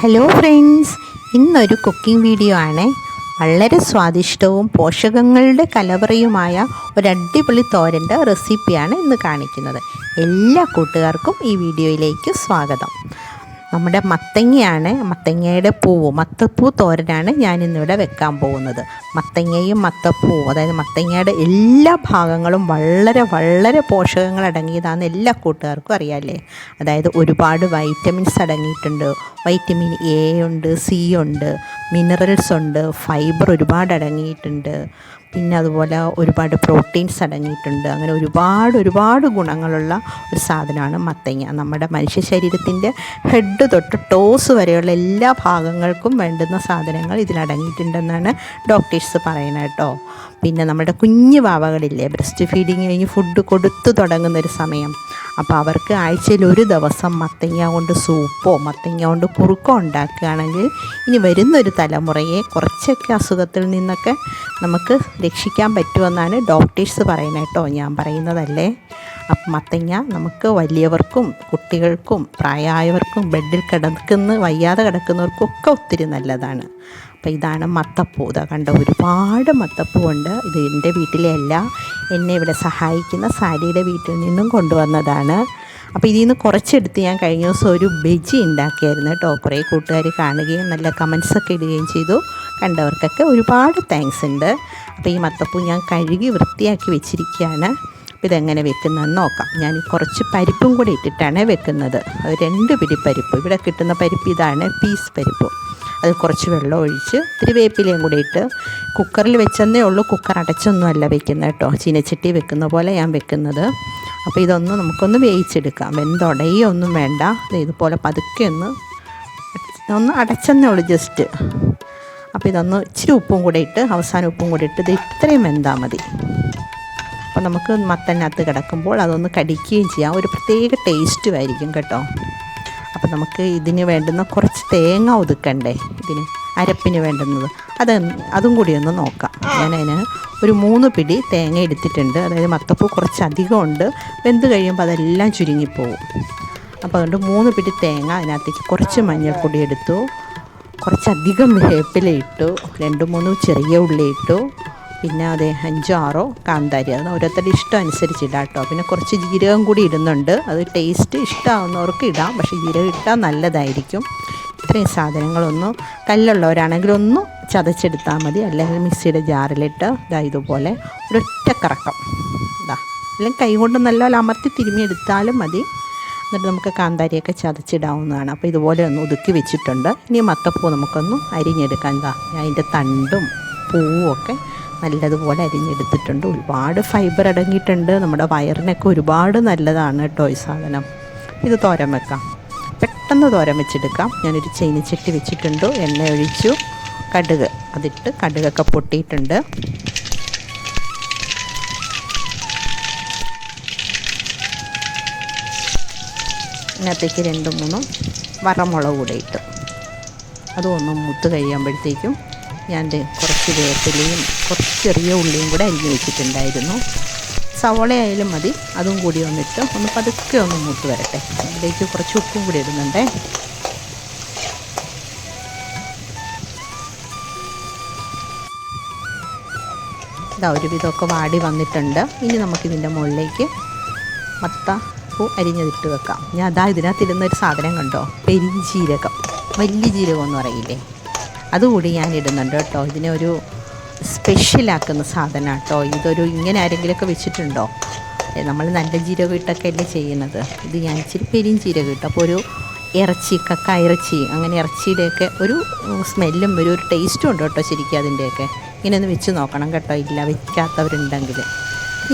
Hello friends ഇന്നൊരു cooking video ആണ്. വളരെ സ്വാദിഷ്ടവും പോഷകങ്ങളുടെ കലവറയുമായ ഒരു അടിപൊളി തോരന്റെ റെസിപ്പിയാണ് ഇന്ന് കാണിക്കുന്നത്. എല്ലാ കൂട്ടുകാർക്കും ഈ വീഡിയോയിലേക്ക് സ്വാഗതം. നമ്മുടെ മത്തങ്ങയാണ് മത്തങ്ങയുടെ പൂവ് മത്തപ്പൂ തോരനാണ് ഞാൻ ഇന്നിവിടെ വെക്കാൻ പോകുന്നത്. മത്തങ്ങയും മത്തപ്പൂവും അതായത് മത്തങ്ങയുടെ എല്ലാ ഭാഗങ്ങളും വളരെ വളരെ പോഷകങ്ങൾ അടങ്ങിയതാണെന്ന് എല്ലാ കൂട്ടുകാർക്കും അറിയാമല്ലേ അതായത് ഒരുപാട് വൈറ്റമിൻസ് അടങ്ങിയിട്ടുണ്ട്. വൈറ്റമിൻ എ ഉണ്ട് സി ഉണ്ട് മിനറൽസ് ഉണ്ട് ഫൈബർ ഒരുപാട് അടങ്ങിയിട്ടുണ്ട്. പിന്നെ അതുപോലെ ഒരുപാട് പ്രോട്ടീൻസ് അടങ്ങിയിട്ടുണ്ട്. അങ്ങനെ ഒരുപാട് ഒരുപാട് ഗുണങ്ങളുള്ള ഒരു സാധനമാണ് മത്തങ്ങ. നമ്മുടെ മനുഷ്യ ശരീരത്തിന്റെ ഹെഡ് തൊട്ട് ടോസ് വരെയുള്ള എല്ലാ ഭാഗങ്ങൾക്കും വേണ്ടുന്ന സാധനങ്ങൾ ഇതിലടങ്ങിയിട്ടുണ്ടെന്നാണ് ഡോക്ടേഴ്സ് പറയുന്നത് കേട്ടോ. പിന്നെ നമ്മുടെ കുഞ്ഞു വാവകളില്ലേ ബ്രസ്റ്റ് ഫീഡിങ് കഴിഞ്ഞ് ഫുഡ് കൊടുത്തു തുടങ്ങുന്നൊരു സമയം. അപ്പോൾ അവർക്ക് ആഴ്ചയിൽ ഒരു ദിവസം മത്തങ്ങ കൊണ്ട് സൂപ്പോ മത്തങ്ങ കൊണ്ട് കുറുക്കോ ഉണ്ടാക്കുകയാണെങ്കിൽ ഇനി വരുന്നൊരു തലമുറയെ കുറച്ചൊക്കെ അസുഖത്തിൽ നിന്നൊക്കെ നമുക്ക് രക്ഷിക്കാൻ പറ്റുമെന്നാണ് ഡോക്ടേഴ്സ് പറയുന്നത് കേട്ടോ. ഞാൻ പറയുന്നതല്ലേ. അപ്പം മത്തങ്ങ നമുക്ക് വലിയവർക്കും കുട്ടികൾക്കും പ്രായമായവർക്കും ബെഡിൽ കിടക്കുന്ന വയ്യാതെ കിടക്കുന്നവർക്കും ഒക്കെ ഒത്തിരി നല്ലതാണ്. അപ്പോൾ ഇതാണ് മത്തപ്പൂ. ഇതാ കണ്ട ഒരുപാട് മത്തപ്പൂ ഉണ്ട്. ഇത് എന്റെ വീട്ടിലെ അല്ല എന്നെ ഇവിടെ സഹായിക്കുന്ന സാരിയുടെ വീട്ടിൽ നിന്നും കൊണ്ടുവന്നതാണ്. അപ്പോൾ ഇതിൽ നിന്ന് കുറച്ചെടുത്ത് ഞാൻ കഴിഞ്ഞ ദിവസം ഒരു ബജി ഉണ്ടാക്കിയായിരുന്നു കേട്ടോ. കുറേ കൂട്ടുകാർ കാണുകയും നല്ല കമൻസൊക്കെ ഇടുകയും ചെയ്തു. കണ്ടവർക്കൊക്കെ ഒരുപാട് താങ്ക്സ് ഉണ്ട്. അപ്പോൾ ഈ മത്തപ്പൂ ഞാൻ കഴുകി വൃത്തിയാക്കി വെച്ചിരിക്കുകയാണ്. ഇതെങ്ങനെ വെക്കുന്നതെന്ന് നോക്കാം. ഞാൻ കുറച്ച് പരിപ്പും കൂടി ഇട്ടിട്ടാണ് വെക്കുന്നത്. രണ്ട് പിടി പരിപ്പ്. ഇവിടെ കിട്ടുന്ന പരിപ്പ് ഇതാണ് പീസ് പരിപ്പ്. അത് കുറച്ച് വെള്ളം ഒഴിച്ച് ഇത്തിരി വേപ്പിലയും കൂടി ഇട്ട് കുക്കറിൽ വെച്ചെന്നേ ഉള്ളൂ. കുക്കർ അടച്ചൊന്നുമല്ല വെക്കുന്നത് കേട്ടോ. ചീനച്ചട്ടി വെക്കുന്ന പോലെ ഞാൻ വെക്കുന്നത്. അപ്പോൾ ഇതൊന്ന് നമുക്കൊന്ന് വേവിച്ചെടുക്കാം. വെന്തുടയൊന്നും വേണ്ട. ഇതുപോലെ പതുക്കെ ഒന്ന് ഒന്ന് അടച്ചെന്നേ ഉള്ളൂ ജസ്റ്റ് അപ്പോൾ ഇതൊന്ന് ഇച്ചിരി ഉപ്പും കൂടെ ഇട്ട് അവസാനം ഉപ്പും കൂടെ ഇട്ട് ഇത് ഇത്രയും വെന്താൽ മതി. അപ്പോൾ നമുക്ക് മത്തനകത്ത് കിടക്കുമ്പോൾ അതൊന്ന് കടിക്കുകയും ചെയ്യാം. ഒരു പ്രത്യേക ടേസ്റ്റും ആയിരിക്കും കേട്ടോ. അപ്പോൾ നമുക്ക് ഇതിന് വേണ്ടുന്ന കുറച്ച് തേങ്ങ ഒതുക്കണ്ടേ? ഇതിന് അരപ്പിന് വേണ്ടുന്നത്. അത് അതും കൂടി ഒന്ന് നോക്കാം. ഞാനതിന് ഒരു മൂന്ന് പിടി തേങ്ങ എടുത്തിട്ടുണ്ട്. അതായത് മത്തപ്പൂ കുറച്ച് അധികം ഉണ്ട്. വെന്ത് കഴിയുമ്പോൾ അതെല്ലാം ചുരുങ്ങിപ്പോവും. അപ്പോൾ അതുകൊണ്ട് മൂന്ന് പിടി തേങ്ങ അതിനകത്തേക്ക് കുറച്ച് മഞ്ഞൾപ്പൊടി എടുത്തു. കുറച്ചധികം വേപ്പില ഇട്ടു. രണ്ട് മൂന്ന് ചെറിയ ഉള്ളി ഇട്ടു. പിന്നെ അതെ അഞ്ചോ ആറോ കാന്താരി. അത് ഓരോരുത്തരുടെ ഇഷ്ടം അനുസരിച്ച് ഇടാം കേട്ടോ. പിന്നെ കുറച്ച് ജീരകം കൂടി ഇടുന്നുണ്ട്. അത് ടേസ്റ്റ് ഇഷ്ടമാവുന്നവർക്ക് ഇടാം. പക്ഷേ ജീരകം ഇട്ടാൽ നല്ലതായിരിക്കും. ഇത്രയും സാധനങ്ങളൊന്നും കല്ലുള്ളവരാണെങ്കിൽ ഒന്ന് ചതച്ചെടുത്താൽ മതി. അല്ലെങ്കിൽ മിക്സിയുടെ ജാറിലിട്ട് ഇതാ ഇതുപോലെ ഒരൊറ്റ കറക്കം. ഇതാ അല്ലെങ്കിൽ കൈ കൊണ്ട് നല്ലപോലെ അമർത്തി തിരുമ്മിയെടുത്താലും മതി. എന്നിട്ട് നമുക്ക് കാന്താരിയൊക്കെ ചതച്ചിടാവുന്നതാണ്. അപ്പോൾ ഇതുപോലെ ഒന്ന് ഒതുക്കി വെച്ചിട്ടുണ്ട്. ഇനി മത്തപ്പൂ നമുക്കൊന്ന് അരിഞ്ഞെടുക്കാം. എന്താ അതിന്റെ തണ്ടും പൂവും ഒക്കെ നല്ലതുപോലെ അരിഞ്ഞെടുത്തിട്ടുണ്ട്. ഒരുപാട് ഫൈബർ അടങ്ങിയിട്ടുണ്ട്. നമ്മുടെ വയറിനൊക്കെ ഒരുപാട് നല്ലതാണ് കേട്ടോ ഈ സാധനം. ഇത് തോരൻ വെക്കാം. പെട്ടെന്ന് തോരൻ വെച്ചെടുക്കാം. ഞാനൊരു ചീനിച്ചട്ടി വെച്ചിട്ടുണ്ട്. എണ്ണ ഒഴിച്ചു. കടുക്. അതിട്ട് കടുകൊക്കെ പൊട്ടിയിട്ടുണ്ട്. ഇതിനകത്തേക്ക് രണ്ട് മൂന്നും വറമുളക് കൂടെ ഇട്ടു. അതും മുത്ത് കഴിയുമ്പോഴത്തേക്കും ഞാൻ കുറച്ച് വേപ്പിലയും കുറച്ച് ചെറിയ ഉള്ളിയും കൂടെ അരിഞ്ഞ് വെച്ചിട്ടുണ്ടായിരുന്നു. സവോള ആയാലും മതി. അതും കൂടി ഒന്നിട്ട് ഒന്ന് പതുക്കെ ഒന്ന് മൂത്ത് വരട്ടെ. അതിലേക്ക് കുറച്ച് ഉപ്പും കൂടി ഇടുന്നുണ്ടേ. ഇതാ ഒരു വിധമൊക്കെ വാടി വന്നിട്ടുണ്ട്. ഇനി നമുക്കിതിന്റെ മുകളിലേക്ക് മത്ത പൂ അരിഞ്ഞതിട്ട് വെക്കാം. ഞാൻ അതാ ഇതിനകത്തിരുന്ന ഒരു സാധനം കണ്ടോ? പെരിഞ്ചീരകം. വലിയ ജീരകം എന്ന് പറയില്ലേ? അതുകൂടി ഞാൻ ഇടുന്നുണ്ട് കേട്ടോ. ഇതിനെ ഒരു സ്പെഷ്യലാക്കുന്ന സാധനം കേട്ടോ. ഇതൊരു ഇങ്ങനെ ആരെങ്കിലുമൊക്കെ വെച്ചിട്ടുണ്ടോ? നമ്മൾ നല്ല ജീരകം ഇട്ടൊക്കെ അല്ലേ ചെയ്യുന്നത്. ഇത് ഞാൻ ഇച്ചിരി പെരിയും ജീരകം ഇട്ടു അപ്പോൾ ഒരു ഇറച്ചി കക്ക ഇറച്ചി അങ്ങനെ ഇറച്ചിയുടെയൊക്കെ ഒരു സ്മെല്ലും വരും ഒരു ടേസ്റ്റും ഉണ്ട് കേട്ടോ ശരിക്കും അതിന്റെയൊക്കെ. ഇങ്ങനെ ഒന്ന് വെച്ച് നോക്കണം കേട്ടോ. ഇല്ല വെക്കാത്തവരുണ്ടെങ്കിൽ.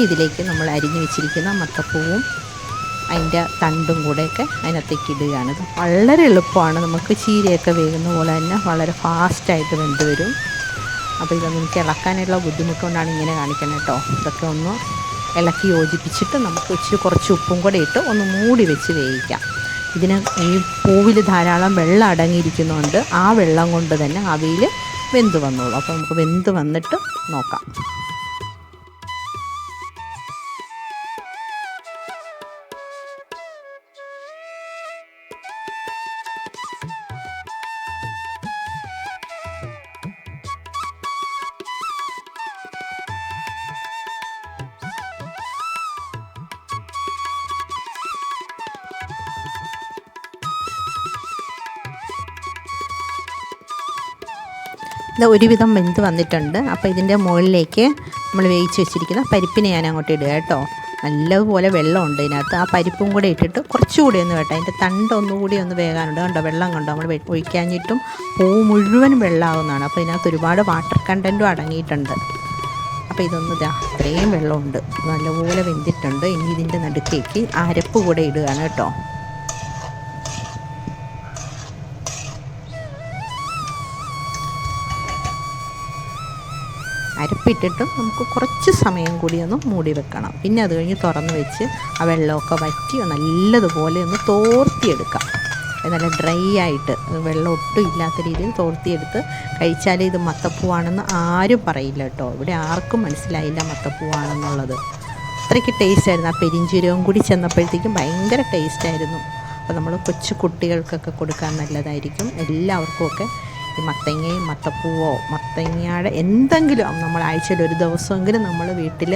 ഇതിലേക്ക് നമ്മൾ അരിഞ്ഞു വെച്ചിരിക്കുന്ന മത്തപ്പൂവും അതിന്റെ തണ്ടും കൂടെയൊക്കെ അതിനകത്തേക്ക് ഇടുകയാണ്. വളരെ എളുപ്പമാണ്. നമുക്ക് ചീരയൊക്കെ വേകുന്ന പോലെ തന്നെ വളരെ ഫാസ്റ്റായിട്ട് വെന്ത് വരും. അപ്പോൾ ഇതൊന്നും എനിക്ക് ഇളക്കാനുള്ള ബുദ്ധിമുട്ടുകൊണ്ടാണ് ഇങ്ങനെ കാണിക്കുന്നത് കേട്ടോ. ഇതൊക്കെ ഒന്ന് ഇളക്കി യോജിപ്പിച്ചിട്ട് നമുക്ക് ഇച്ചിരി കുറച്ച് ഉപ്പും കൂടെ ഇട്ട് ഒന്ന് മൂടി വെച്ച് വേവിക്കാം. ഇതിന് ഈ പൂവിൽ ധാരാളം വെള്ളം അടങ്ങിയിരിക്കുന്നുണ്ട് ആ വെള്ളം കൊണ്ട് തന്നെ അവയിൽ വെന്ത് വന്നോളൂ. അപ്പോൾ നമുക്ക് വെന്ത് വന്നിട്ട് നോക്കാം. ഇത് ഒരുവിധം വെന്ത് വന്നിട്ടുണ്ട്. അപ്പോൾ ഇതിന്റെ മുകളിലേക്ക് നമ്മൾ വേവിച്ച് വെച്ചിരിക്കുന്ന പരിപ്പിനെ ഞാൻ അങ്ങോട്ട് ഇടുക കേട്ടോ. നല്ലതുപോലെ വെള്ളമുണ്ട് ഇതിനകത്ത്. ആ പരിപ്പും കൂടെ ഇട്ടിട്ട് കുറച്ചുകൂടി ഒന്ന് വേട്ടോ. അതിന്റെ തണ്ട് ഒന്നുകൂടി ഒന്ന് വേകാനുണ്ട്. കണ്ടോ? വെള്ളം കണ്ടോ? നമ്മൾ ഒഴിക്കാഞ്ഞിട്ടും പൂ മുഴുവൻ വെള്ളമാവുന്നതാണ്. അപ്പോൾ ഇതിനകത്ത് ഒരുപാട് വാട്ടർ കണ്ടന്റും അടങ്ങിയിട്ടുണ്ട്. അപ്പോൾ ഇതൊന്ന് ഇതാ ഇത്രയും വെള്ളമുണ്ട്. നല്ലപോലെ വെന്തിട്ടുണ്ട്. ഇനി ഇതിന്റെ നടുക്കേക്ക് അരപ്പ് കൂടെ ഇടുകയാണ് കേട്ടോ. അരപ്പിട്ടിട്ട് നമുക്ക് കുറച്ച് സമയം കൂടി ഒന്ന് മൂടി വെക്കണം. പിന്നെ അത് കഴിഞ്ഞ് തുറന്ന് വെച്ച് ആ വെള്ളമൊക്കെ വറ്റി നല്ലതുപോലെ ഒന്ന് തോർത്തിയെടുക്കാം. നല്ല ഡ്രൈ ആയിട്ട് വെള്ളം ഒട്ടും ഇല്ലാത്ത രീതിയിൽ തോർത്തിയെടുത്ത് കഴിച്ചാൽ ഇത് മത്തപ്പൂവാണെന്ന് ആരും പറയില്ല കേട്ടോ. ഇവിടെ ആർക്കും മനസ്സിലായില്ല മത്തപ്പൂവാണെന്നുള്ളത്. അത്രയ്ക്ക് ടേസ്റ്റ് ആയിരുന്നു. ആ പെരിഞ്ചീരവും കൂടി ചെന്നപ്പോഴത്തേക്കും ഭയങ്കര ടേസ്റ്റ് ആയിരുന്നു. അപ്പോൾ നമ്മൾ കൊച്ചു കുട്ടികൾക്കൊക്കെ കൊടുക്കാൻ നല്ലതായിരിക്കും. എല്ലാവർക്കും ഒക്കെ ഈ മത്തങ്ങയും മത്തപ്പൂവോ മത്തങ്ങയുടെ എന്തെങ്കിലും നമ്മൾ ആഴ്ചയിൽ ഒരു ദിവസമെങ്കിലും നമ്മൾ വീട്ടിൽ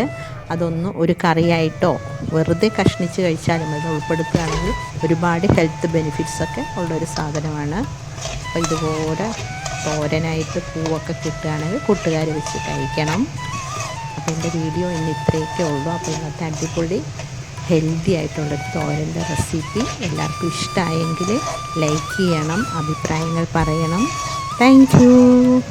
അതൊന്ന് ഒരു കറിയായിട്ടോ വെറുതെ കഷ്ണിച്ച് കഴിച്ചാലും അത് ഉൾപ്പെടുത്തുകയാണെങ്കിൽ ഒരുപാട് ഹെൽത്ത് ബെനിഫിറ്റ്സൊക്കെ ഉള്ളൊരു സാധനമാണ്. അപ്പോൾ ഇതുപോലെ തോരനായിട്ട് പൂവൊക്കെ കിട്ടുകയാണെങ്കിൽ കൂട്ടുകാർ വെച്ച് കഴിക്കണം. അപ്പോൾ എന്റെ വീഡിയോ ഇന്ന് ഇത്രയൊക്കെ ഉള്ളൂ. അപ്പോൾ ഇന്നത്തെ അടിപൊളി ഹെൽത്തി ആയിട്ടുള്ളൊരു തോരന്റെ റെസിപ്പി എല്ലാവർക്കും ഇഷ്ടമായെങ്കിൽ ലൈക്ക് ചെയ്യണം അഭിപ്രായങ്ങൾ പറയണം. Thank you.